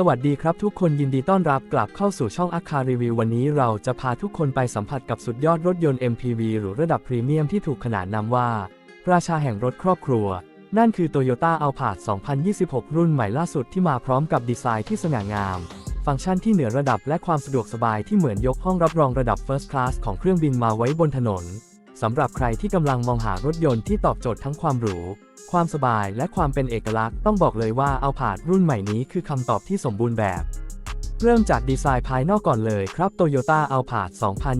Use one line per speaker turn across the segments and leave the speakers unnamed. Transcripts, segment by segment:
สวัสดีครับทุกคนยินดีต้อนรับกลับเข้าสู่ช่องอาคารีวิววันนี้เราจะพาทุกคนไปสัมผัสกับสุดยอดรถยนต์ MPV หรือระดับพรีเมียมที่ถูกขนานนามว่า ราชาแห่งรถครอบครัว นั่นคือ Toyota a l p a r d 2026 รุ่นใหม่ล่าสุดที่มาพร้อมกับดีไซน์ที่สง่างาม ฟังก์ชันที่เหนือระดับและความสะดวกสบายที่เหมือนยกห้องรับรองระดับ First Class ของเครื่องบินมาไว้บนถนน สำหรับใครที่กำลังมองหารถยนต์ที่ตอบโจทย์ทั้งความหรู ความสบายและความเป็นเอกลักษณ์ต้องบอกเลยว่าเอาผาดรุ่นใหม่นี้คือคำตอบที่สมบูรณ์แบบ เริ่มจากดีไซน์ภายนอกก่อนเลยครับ Toyota Alphard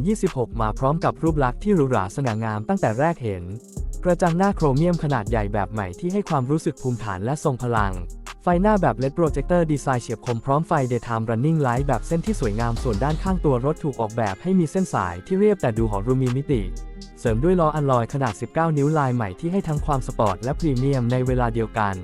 2026 มาพร้อมกับรูปลักษณ์ที่หรูหราสง่างามตั้งแต่แรกเห็น กระจังหน้าโครเมียมขนาดใหญ่แบบใหม่ที่ให้ความรู้สึกภูมิฐานและทรงพลัง ไฟหน้าแบบ LED Projector ดีไซน์เฉียบคมพร้อมไฟ Daytime Running Light แบบเส้นที่สวยงามส่วนด้านข้างตัวรถถูกออกแบบให้มีเส้นสายที่เรียบแต่ดูหรูมีมิติ เสริมด้วยล้ออัลลอยขนาด 19 นิ้วลายใหม่ที่ให้ทั้งความสปอร์ตและพรีเมียมในเวลาเดียวกัน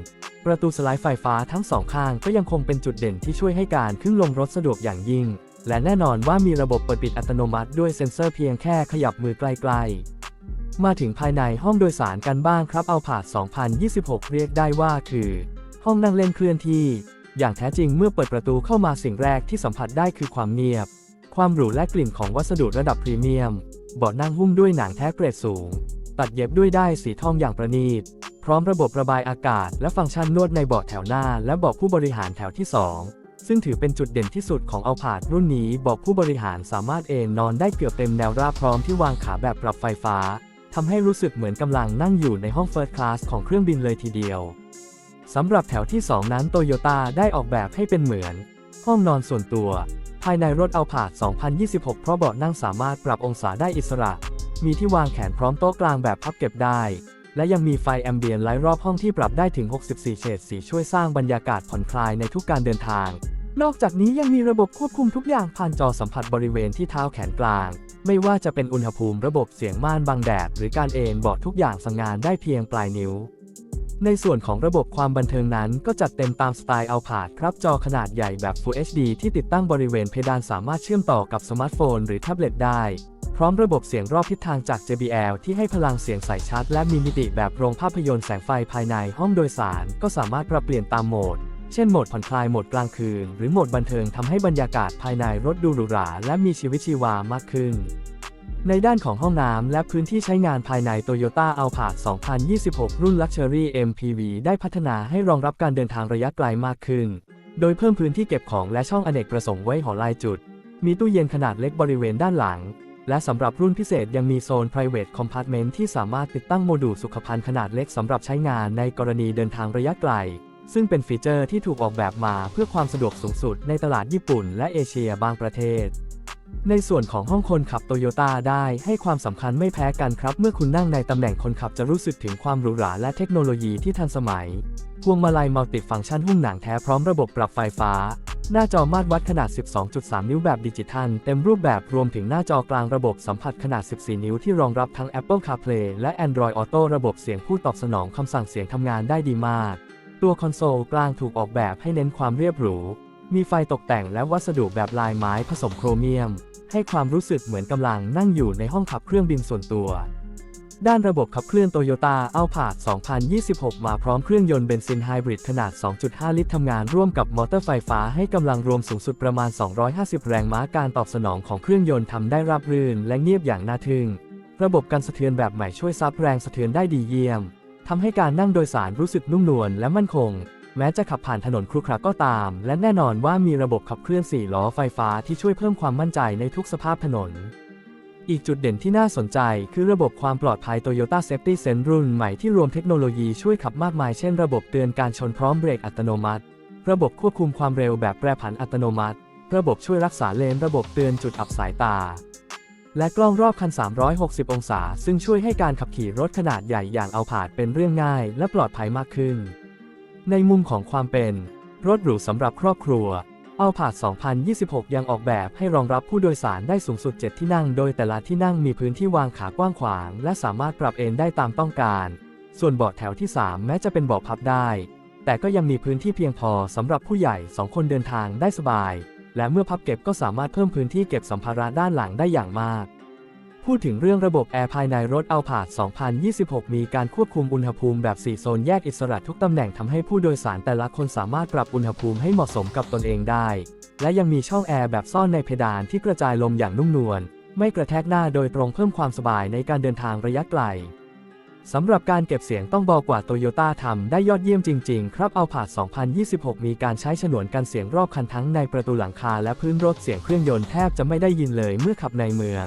ประตูสไลด์ไฟฟ้าทั้งสองข้างก็ยังคงเป็นจุดเด่นที่ช่วยให้การขึ้นลงรถสะดวกอย่างยิ่ง และแน่นอนว่ามีระบบเปิดปิดอัตโนมัติด้วยเซ็นเซอร์เพียงแค่ขยับมือใกลๆมาถึงภายในห้องโดยสารกันบ้างครับเอาผาด 2026 เรียกได้ว่าคือ ห้องนั่งเล่นเคลื่อนที่ อย่างแท้จริงเมื่อเปิดประตูเข้ามาสิ่งแรกที่สัมผัสได้คือความเงียบ ความหรูและกลิ่นของวัสดุระดับพรีเมียมเบาะนั่งหุ้มด้วยหนังแท้เกรดสูง ตัดเย็บด้วยได้สีทองอย่างประณีต พร้อมระบบระบายอากาศ และฟังก์ชันนวดในเบาะแถวหน้า และเบาะผู้บริหารแถวที่ 2 ซึ่งถือเป็นจุดเด่นที่สุดของเอาผาดรุ่นนี้เบาะผู้บริหารสามารถเอนนอนได้เกือบเต็มแนวราบพร้อมที่วางขาแบบปรับไฟฟ้าทำให้รู้สึกเหมือนกำลังนั่งอยู่ในห้องเฟิร์สคลาสของเครื่องบินเลยทีเดียว สำหรับแถวที่ 2 นั้นโตโยต้าได้ออกแบบให้เป็นเหมือน ห้องนอนส่วนตัว ภายในรถเอาผาด 2026 เพราะเบาะนั่งสามารถปรับองศาได้อิสระ มีที่วางแขนพร้อมโต๊ะกลางแบบพับเก็บได้ และยังมีไฟแอมเบียนไลท์รอบห้องที่ปรับได้ถึง 64 เฉดสีช่วยสร้างบรรยากาศผ่อนคลายในทุกการเดินทาง นอกจากนี้ยังมีระบบควบคุมทุกอย่างผ่านจอสัมผัสบริเวณที่เท้าแขนกลาง ไม่ว่าจะเป็นอุณหภูมิระบบเสียงม่านบังแดดหรือการเอนเบาะทุกอย่างสั่งงานได้เพียงปลายนิ้ว ในส่วนของระบบความบันเทิงนั้นก็จัดเต็มตามสไตล์เอาผาดครับจอขนาดใหญ่แบบ Full HD ที่ติดตั้งบริเวณเพดานสามารถเชื่อมต่อกับสมาร์ทโฟนหรือแท็บเล็ตได้ พร้อมระบบเสียงรอบทิศทางจาก JBL ที่ให้พลังเสียงใสชัดและมีมิติแบบโรงภาพยนตร์แสงไฟภายในห้องโดยสาร ก็สามารถปรับเปลี่ยนตามโหมด เช่นโหมดผ่อนคลายโหมดกลางคืน หรือโหมดบันเทิงทำให้บรรยากาศภายในรถดูหรูหราและมีชีวิตชีวามากขึ้น ในด้านของห้องน้ำและพื้นที่ใช้งานภายใน Toyota a l p a 2026 รุ่น Luxury MPV ได้พัฒนาให้รองรับการเดินทางระยะไกลมากขึ้น โดยเพิ่มพื้นที่เก็บของและช่องอเนกประสงค์ไว้หอลายจุด มีตู้เย็นขนาดเล็กบริเวณด้านหลัง และสำหรับรุ่นพิเศษยังมีโซน private compartment ที่สามารถติดตั้งโมดูลสุขภัณฑ์ขนาดเล็กสำหรับใช้งานในกรณีเดินทางระยะไกล ซึ่งเป็นฟีเจอร์ที่ถูกออกแบบมาเพื่อความสะดวกสูงสุดในตลาดญี่ปุ่น และเอเชียบางประเทศ ในส่วนของห้องคนขับโตโยต้าได้ให้ความสำคัญไม่แพ้กันครับ เมื่อคุณนั่งในตำแหน่งคนขับจะรู้สึกถึงความหรูหราและเทคโนโลยีที่ทันสมัย พวงมาลัยมัลติฟังก์ชันหุ้มหนังแท้พร้อมระบบปรับไฟฟ้า หน้าจอมาตรวัดขนาด 12.3 นิ้วแบบดิจิทัล เต็มรูปแบบรวมถึงหน้าจอกลางระบบสัมผัสขนาด 14 นิ้วที่รองรับทั้ง Apple CarPlay และ Android Auto ระบบเสียงผู้ตอบสนองคำสั่งเสียงทำงานได้ดีมาก ตัวคอนโซลกลางถูกออกแบบให้เน้นความเรียบหรู มีไฟตกแต่งและวัสดุแบบลายไม้ผสมโครเมียม ให้ความรู้สึกเหมือนกำลังนั่งอยู่ในห้องขับเครื่องบินส่วนตัว ด้านระบบขับเคลื่อนโตโยต้าอัลพาด2026 มาพร้อมเครื่องยนต์เบนซินไฮบริดขนาด 2.5 ลิตรทำงานร่วมกับมอเตอร์ไฟฟ้าให้กำลังรวมสูงสุดประมาณ 250 แรงม้าการตอบสนองของเครื่องยนต์ทำได้ราบรื่นและเงียบอย่างน่าทึ่ง ระบบการสะเทือนแบบใหม่ช่วยซับแรงสะเทือนได้ดีเยี่ยมทำให้การนั่งโดยสารรู้สึกนุ่มนวลและมั่นคง แม้จะขับผ่านถนนครุขระก็ตาม และแน่นอนว่ามีระบบขับเคลื่อน4ล้อไฟฟ้าที่ช่วยเพิ่มความมั่นใจในทุกสภาพถนน อีกจุดเด่นที่น่าสนใจคือระบบความปลอดภัย Toyota Safety Sense รุ่นใหม่ที่รวมเทคโนโลยีช่วยขับมากมายเช่นระบบเตือนการชนพร้อมเบรกอัตโนมัติ ระบบควบคุมความเร็วแบบแปรผันอัตโนมัติ ระบบช่วยรักษาเลน ระบบเตือนจุดอับสายตาและกล้องรอบคัน 360 องศา ซึ่งช่วยให้การขับขี่รถขนาดใหญ่อย่างเอาผาดเป็นเรื่องง่ายและปลอดภัยมากขึ้น ในมุมของความเป็น รถหรูสำหรับครอบครัวอัลพาด2026 ยังออกแบบให้รองรับผู้โดยสารได้สูงสุด 7 ที่นั่ง โดยแต่ละที่นั่งมีพื้นที่วางขากว้างขวาง และสามารถปรับเอนได้ตามต้องการ ส่วนเบาะแถวที่ 3 แม้จะเป็นเบาะพับได้ แต่ก็ยังมีพื้นที่เพียงพอสำหรับผู้ใหญ่ 2 คนเดินทางได้สบาย และเมื่อพับเก็บก็สามารถเพิ่มพื้นที่เก็บสัมภาระด้านหลังได้อย่างมาก พูดถึงเรื่องระบบแอร์ภายในรถ Alphard 2026 มีการควบคุมอุณหภูมิแบบ 4 โซนแยกอิสระทุกตำแหน่งทำให้ผู้โดยสารแต่ละคนสามารถปรับอุณหภูมิให้เหมาะสมกับตนเองได้ และยังมีช่องแอร์แบบซ่อนในเพดานที่กระจายลมอย่างนุ่มนวล ไม่กระแทกหน้าโดยตรงเพิ่มความสบายในการเดินทางระยะไกลสำหรับการเก็บเสียงต้องบอกว่าโตโยต้าทำได้ยอดเยี่ยมจริง ๆ ครับเอาผาด 2026 มีการใช้ฉนวนกันเสียงรอบคันทั้งในประตูหลังคาและพื้นรถเสียงเครื่องยนต์แทบจะไม่ได้ยินเลยเมื่อขับในเมือง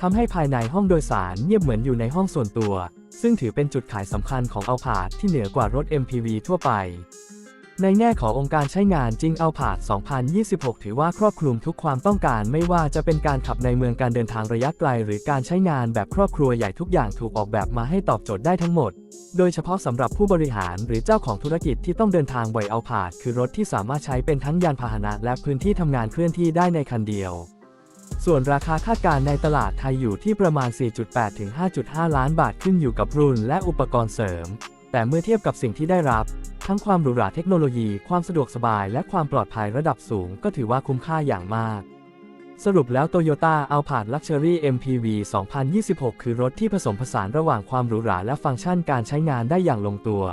ทำให้ภายในห้องโดยสารเงียบเหมือนอยู่ในห้องส่วนตัว ซึ่งถือเป็นจุดขายสำคัญของเอาผาดที่เหนือกว่ารถ MPV ทั่วไป ในแง่ขององค์การใช้งานจริงเอาผาด 2026 ถือว่าครอบคลุมทุกความต้องการไม่ว่าจะเป็นการขับในเมืองการเดินทางระยะไกล หรือการใช้งานแบบครอบครัวใหญ่ทุกอย่างถูกออกแบบมาให้ตอบโจทย์ได้ทั้งหมด โดยเฉพาะสำหรับผู้บริหารหรือเจ้าของธุรกิจที่ต้องเดินทางบ่อยเอาผาด คือรถที่สามารถใช้เป็นทั้งยานพาหนะและพื้นที่ทำงานเคลื่อนที่ได้ในคันเดียว ส่วนราคาคาดการณ์ในตลาดไทยอยู่ที่ประมาณ 4.8 ถึง 5.5 ล้านบาทขึ้นอยู่กับรุ่นและอุปกรณ์เสริม แต่เมื่อเทียบกับสิ่งที่ได้รับ ทั้งความหรูหราเทคโนโลยี ความสะดวกสบาย และความปลอดภัยระดับสูง ก็ถือว่าคุ้มค่าอย่างมาก สรุปแล้ว Toyota Alphard Luxury MPV 2026 คือรถที่ผสมผสานระหว่างความหรูหราและฟังก์ชันการใช้งานได้อย่างลงตัว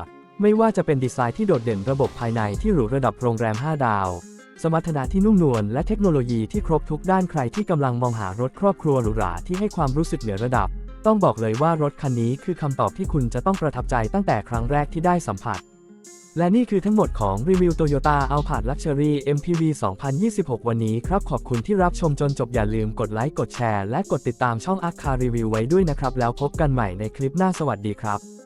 ไม่ว่าจะเป็นดีไซน์ที่โดดเด่นระบบภายในที่หรูระดับโรงแรม 5 ดาว สมรรถนะที่นุ่มนวลและเทคโนโลยีที่ครบทุกด้านใครที่กำลังมองหารถครอบครัวหรูหราที่ให้ความรู้สึกเหนือระดับ ต้องบอกเลยว่ารถคันนี้คือคำตอบที่คุณจะต้องประทับใจตั้งแต่ครั้งแรกที่ได้สัมผัส และนี่คือทั้งหมดของรีวิว Toyota Alphard Luxury MPV 2026 วันนี้ครับขอบคุณที่รับชมจนจบอย่าลืมกดไลค์กดแชร์และกดติดตามช่องอัคคารีวิวไว้ด้วยนะครับแล้วพบกันใหม่ในคลิปหน้าสวัสดีครับ